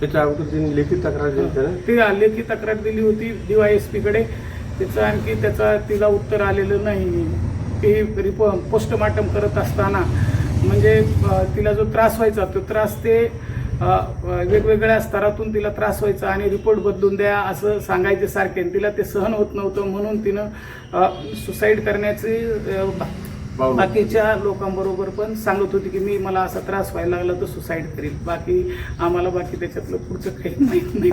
त्याच्या अगोदर त्यांनी लेखी तक्रार दिली ती लेखी तक्रार दिली होती डीवायएसपीकडे त्याचं आणखी त्याचा तिला उत्तर आलेलं नाही. ते रिपो पोस्टमार्टम करत असताना. म्हणजे तिला जो त्रास व्हायचा तो त्रास ते वेगवेगळ्या स्तरातून तिला त्रास व्हायचा आणि रिपोर्ट बदलून द्या असं सांगायचे सारखे. तिला ते सहन होत नव्हतं म्हणून तिनं सुसाईड करण्याची बाकीच्या लोकांबरोबर पण सांगत होती की मी मला असा त्रास व्हायला लागला तर सुसाईड करेल बाकी आम्हाला बाकी त्याच्यातलं पुढचं काही माहीत नाही.